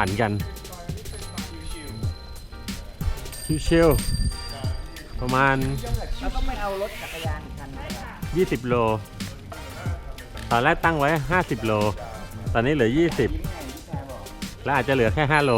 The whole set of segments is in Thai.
อนนี้เราจะปั่นกัน ชิวๆประมาณ เราต้องไม่เอารถจักรยานคันนี้หรอ20 โล ตอนแรกตั้งไว้ 50 โล ตอนนี้เหลือยิ้มไงพี่ชายบอก20 แล้วอาจจะเหลือแค่ 5 โล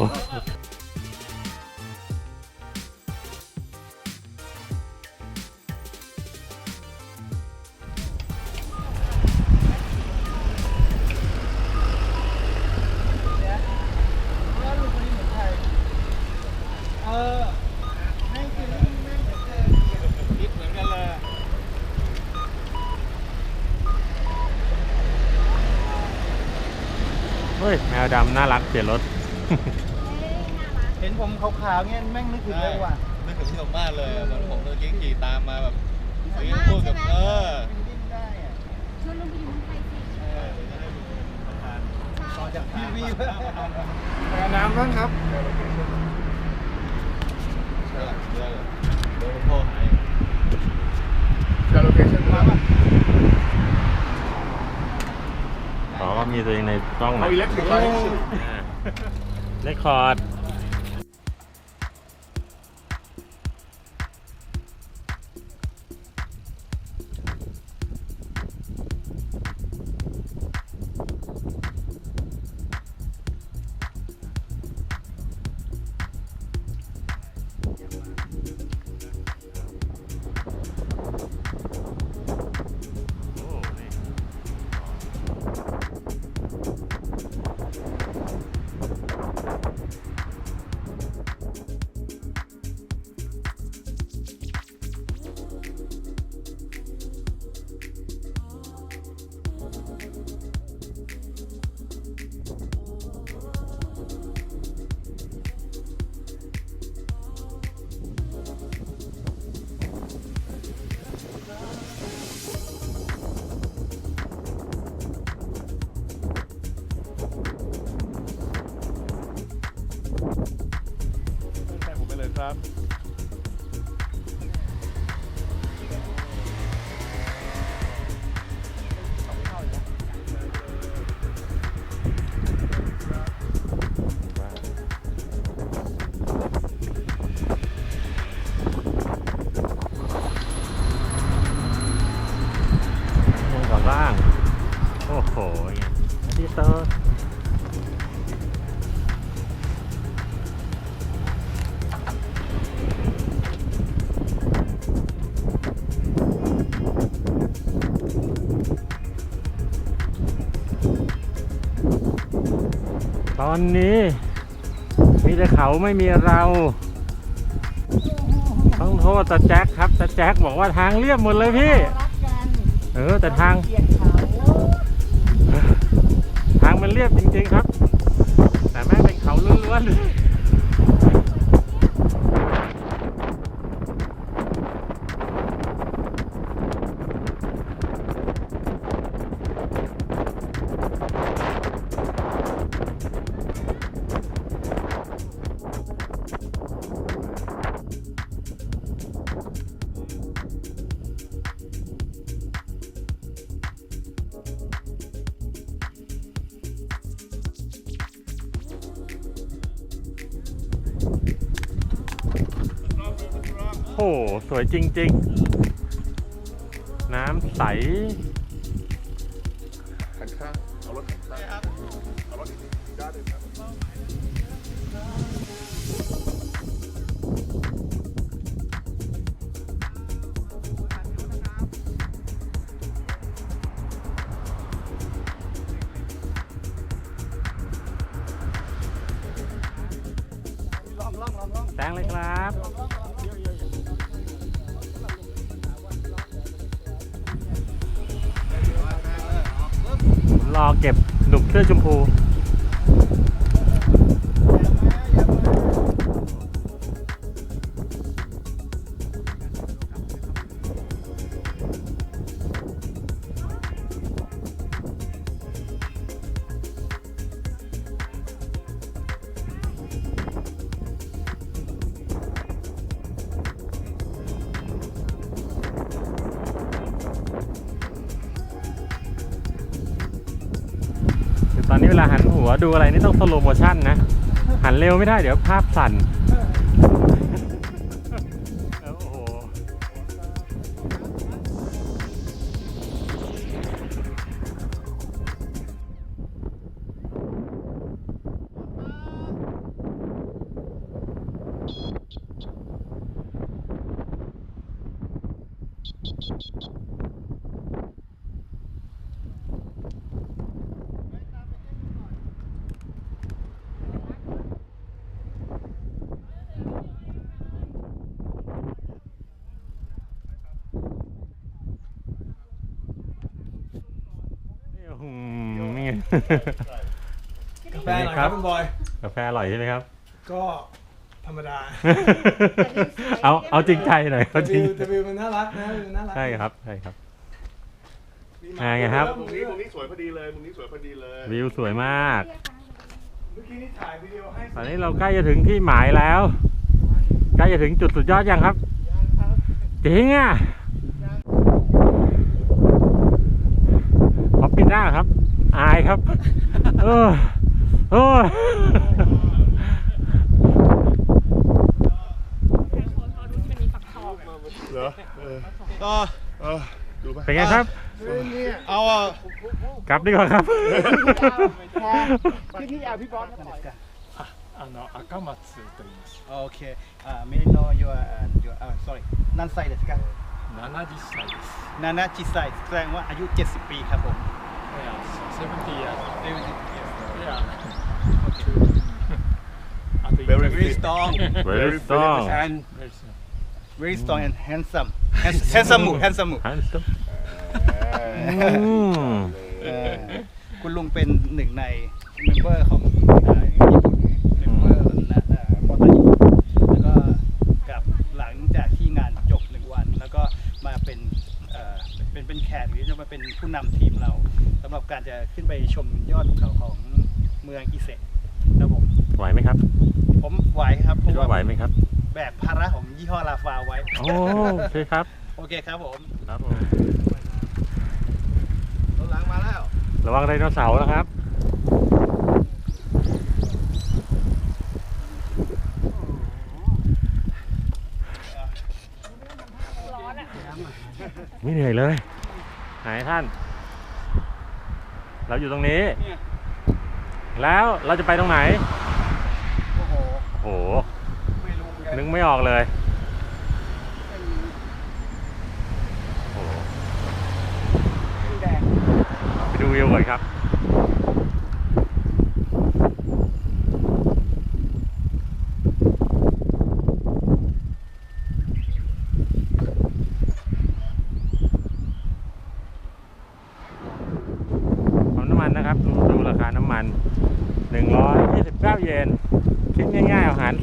วดำน่ารักเสียรถ เห็นผมขาวๆเงี้ยแม่งนึกถึงเลยว่ะนึกถึงพี่สมมาตรเลยอะเหมือนผมตะกี้ขี่ตามมาแบบเฮ้ยพูดกับเออมันดิ้นได้อะชวนลงไปอยู่เมืองไทยสิเออเดี๋ยวจะได้ดูประธานต่อจากทีวีน้ำบ้างครับเดี๋ยวเดี๋ยวเดี๋ยวเดี๋ยวโทรหาจะโลเคชั่นมาป่ะ ขอว่ามีตัวเองในกล้องหน่เอาอยอิเล็กทริกไลท์เลคคอร์ด ตอนนี้ มีแต่เขาไม่มีเราต้องโทษตาแจ็คครับตาแจ็คบอกว่าทางเรียบหมดเลยพี่ รักกันเออ แต่ทาง เกลียดเขาทางมันเรียบจริงๆครับ แต่แม่งเป็นเขาล้วนๆ โห สวยจริง ๆ น้ำใส หันข้าง เอารถหันข้างเอารถด้านหนึ่งครับแซงเลยครับ รอเก็บหนุ่มเสื้อชมพู อนนี้เวลาหันหัวดูอะไรนี่ต้องสโลโมชั่นนะ หันเร็วไม่ได้เดี๋ยวภาพสั่น กาแฟอร่อยครับคุณบอย กาแฟอร่อยใช่ไหมครับ ก็ธรรมดาเอาเอาจริงใจหน่อยเอาจริวิงวแต่วิวมันน่ารักนะวิวมันน่ารักใช่ครับใช่ครับมีหอ่าไงครับ มุมนี้มุมนี้สวยพอดีเลยมุมนี้สวยพอดีเลย วิวสวยมาก เมื่อกี้นี่ถ่ายวิดีโอให้ตอนนี้เราใกล้จะถึงที่หมายแล้ว ใกล้จะถึงจุดสุดยอดยังครับจริงอะขอปิดหน้าครับ อายครับ เออโอ้ย เหรอเออ ก็ เออดูไป เป็นไงครับ เอาอ่ะ กลับดีกว่าครับ ที่นี่อ่ะพี่บอส あの赤松と言います。 โอเคอ่า may I know your your sorry นันไซですか70歳です。นานาจิไซแสดงว่าอายุ 70 ปีครับผม 70 years. 70 years. Yeah. Okay. Very strong. Very strong. And very strong and handsome. Hands- handsome หมู handsome หมู handsome คุณลุงเป็นหนึ่งในเมมเบอร์ของ จะขึ้นไปชมยอดภูเขาของเมืองอิเซะนะผมไหวไหมครับ ผมไหวครับเพคิดราะว่าไหวว่าไหมครับแบกภาระของยี่ห้อลาฟาไว้ โอ้โอเคครับโอเคครับผมครับผมรถหลังมาแล้ว ระวังไดโนเสาร์นะครับ ไม่เหนื่อยเลยไหนท่าน เราอยู่ตรงนี้แล้วเราจะไปตรงไหน โอ้โหโอ้โห ไม่รู้เหมือนกันนึกไม่ออกเลย โอ้โหแดง ไปดูวิวก่อนครับ ปั๊มน้ำมันนะครับ ดูดูราคาน้ำมัน 129 เยน คิดง่ายๆเอาหาร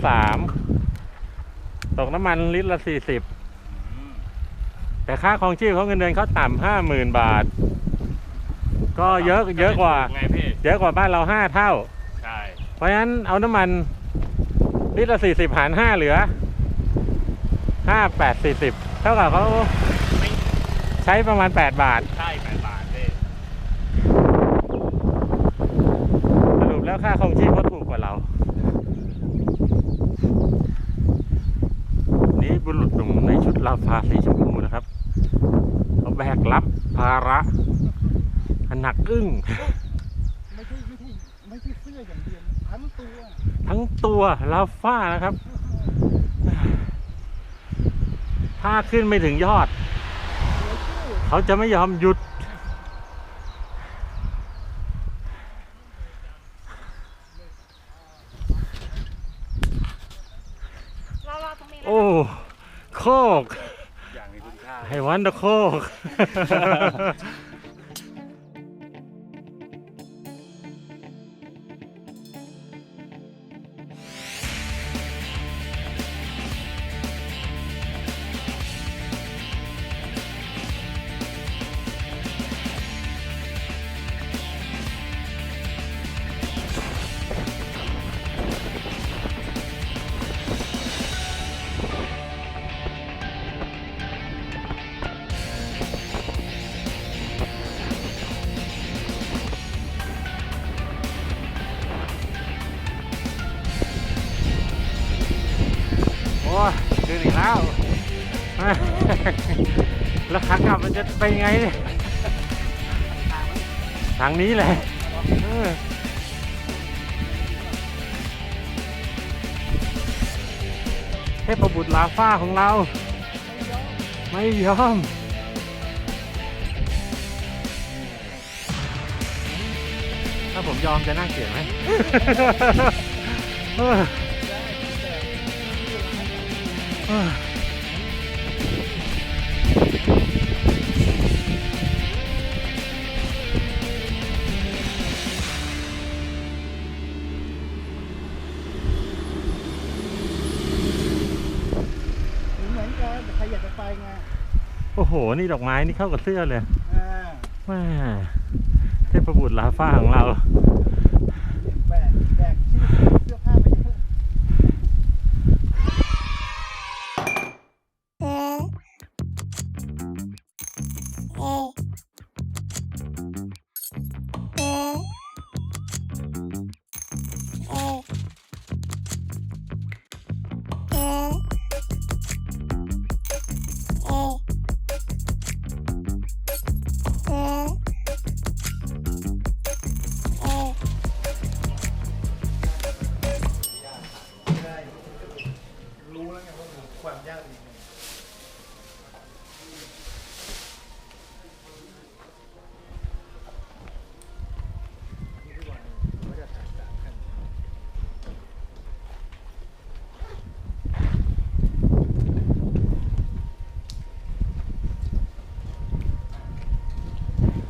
3 ตกน้ำมันลิตรละ40แต่ค่าครองชีพเขาเงินเดือนเขาต่ำห้าหมื่นบาท ก็เยอะเยอะกว่า ไงพี่เยอะกว่าบ้านเราห้าเท่า ใช่เพราะฉะนั้นเอาน้ำมันลิตรละสี่สิบหารห้าเหลือห้าแปดสี่สิบเท่ากับเขาใช้ประมาณแปดบาท ใช่แปดบาทพี่สรุปแล้วค่าครองชีพเขาถูกกว่าเรา นี่บุรุษหนุ่มในชุดลาฟาสีชมพูนะครับเขาแบกรับภาระ อันหนักอึ้งไม่ใช่ไม่ใช่ไม่ใช่เสื้ออย่างเดียวทั้งตัว ทั้งตัวลาฟ้านะครับ ถ้าขึ้นไม่ถึงยอด เขาจะไม่ยอมหยุดเรารอตรงนี้นะโอ้โคก อย่างมีคุณค่าให้วันเดอะโคก มันจะไปไงเนี่ยทางนี้แหละเออเทพบุตรลาฟ้าของเรา ไม่ยอมถ้าผมยอมจะน่าเกลียดไหม เออ หนี่ดอกไม้นี่เข้ากับเสื้อเลยอ่าแม่เทพบุตรลาฟ้าของเรา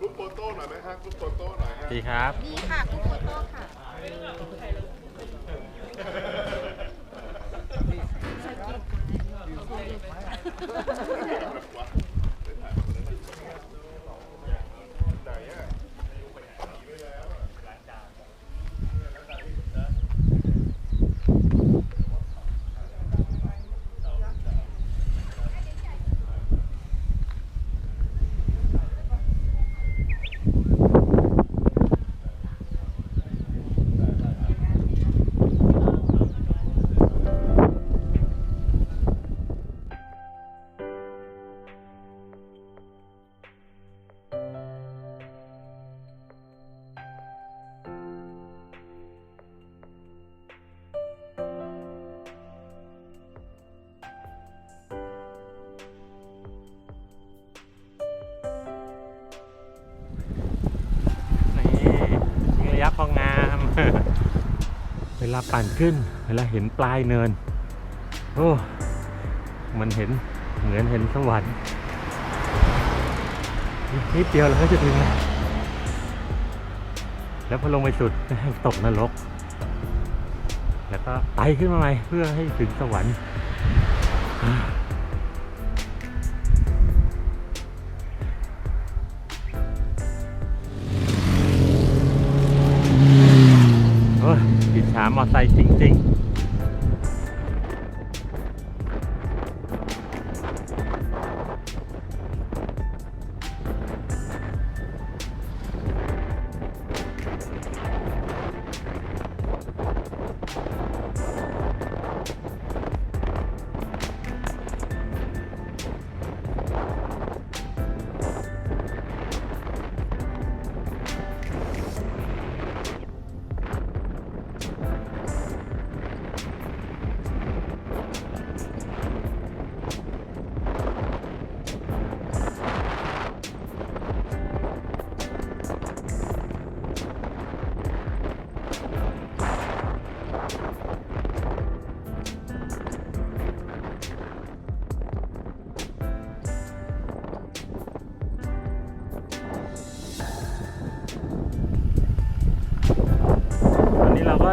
รุ๊ปโฟโต้หน่อยไหมฮะกรุ๊ปโฟโต้หน่อยฮะดีครับ ดีค่ะคุณโฟโต้ค่ะนี่ ปั่นขึ้น เวลาเห็นปลายเนิน โอ้ มันเห็นเหมือนเห็นสวรรค์นิดเดียวเราก็จะถึงแล้วแล้วพอลงไปสุดตกนรก แล้วก็ไต่ขึ้นมาใหม่เพื่อให้ถึงสวรรค์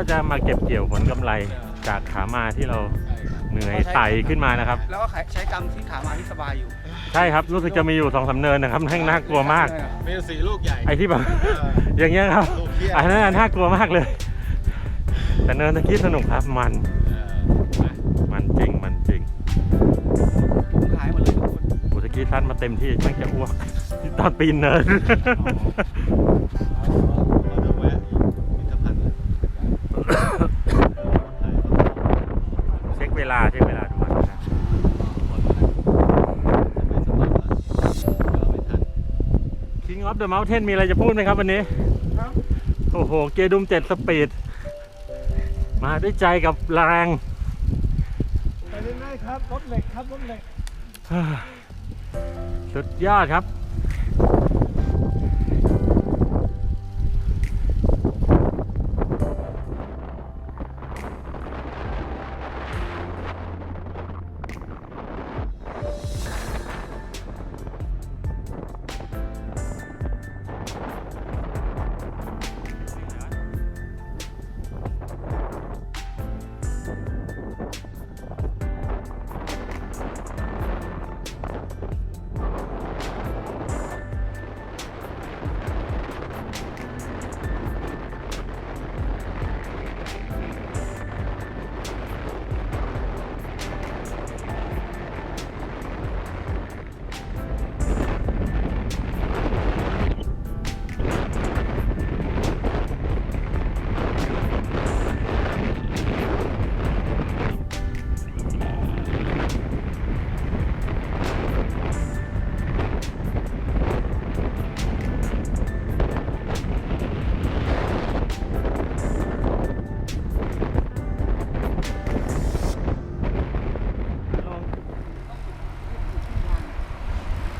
จะมาเก็บเกี่ยวผลกำไรจากขามาที่เราใช่ครับเหนื่อยไต่ขึ้นมานะครับ แล้วก็ใช้กรรมที่ขามาที่สบายอยู่ใช่ครับรู้สึกจะมีอยู่สองสามเนินนะครับแม่งน่ากลัวมาก มีอยู่สี่ลูกใหญ่ ไอ้ที่แบบเอออย่างเงี้ยครับ ลูกเหี้ย อันนั้นน่ากลัวมากเลย แต่เนินตะกี้สนุกครับมันเออไปมันจริงมันจริงผมหายหมดเลยทุกคนโอ้ตะกี้สั้นมาเต็มที่แม่งจะอ้วกตอนปีนเนินเราจะแวะพิพิธภัณฑ์เลย เช็คเวลาเช็คเวลาดูก่อนนะครับ King of the Mountain มีอะไรจะพูดไหมครับ วันนี้โอ้โห เกียร์ดุมเจ็ดสปีด มาด้วยใจกับแรงไปเรื่อยๆครับ รถเหล็กครับ รถเหล็ก สุดยอดครับ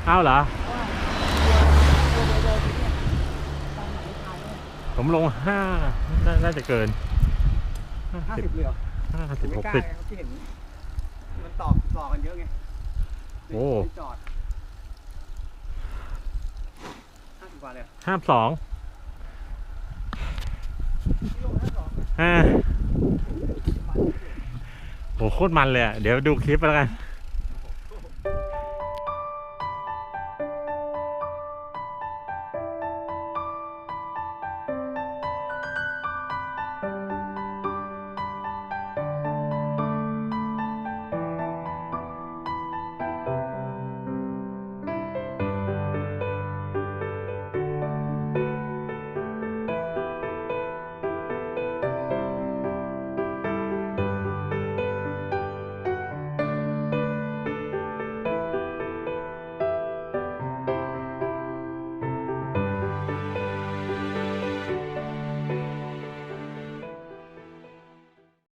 อาเหรอ ผมลงห้านาน่าจะเกินห้าห้าสิสิบบเลยเหรอห้าสิบไม่หกกล้าสิบไงที่เห็นมันต่อต่อกันเยอะไงโอ้ไม่จอดห้าสิบกว่าเลยเหรอห้าสองห้าโอ้โคตรมันเลยอะเดี๋ยวดูคลิปแล้วกัน